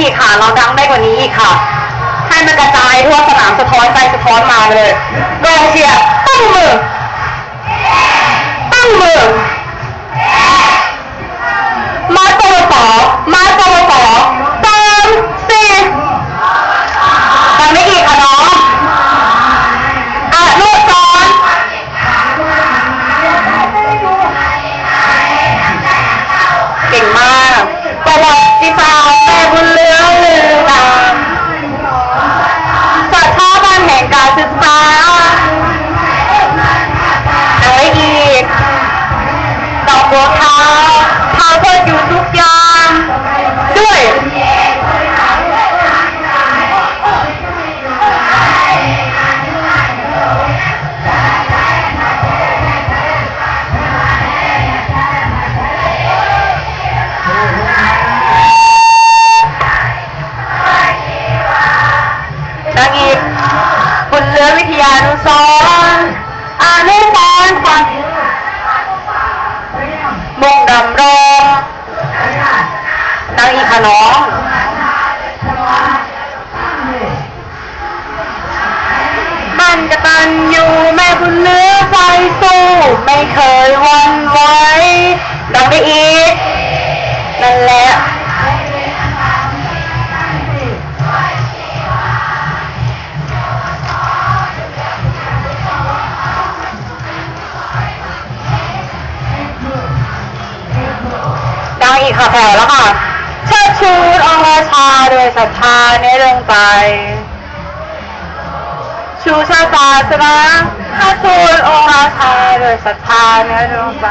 อีกค่ะ เราดังได้กว่านี้อีกค่ะ ให้มันกระจายทั่วสนามสะท้อนไปสะท้อนมาเลยกองเชียร์ตั้งมือตั้งมือมาตัวสอมาตัวสอสามสี่ดังได้อีกค่ะน้องอนุสรณ์เก่งมากประวัติศ อีก บุญเรือวิทยานุสรณ์อานุสรณ์ความงดำรงดังอีกน้องมันกตันอยู่แม่บุญเนื้อไฟสู้ ไม่เคยวันไหวดังได้อีกนั่นแหละ อีกค่ะแผ่แล้วค่ะเชิดชูองค์ราชาโดยศรัทธาในเรื่องใจชูชาติศาสนาถ้าทูลองค์ราชาโดยศรัทธาในเรื่องใจ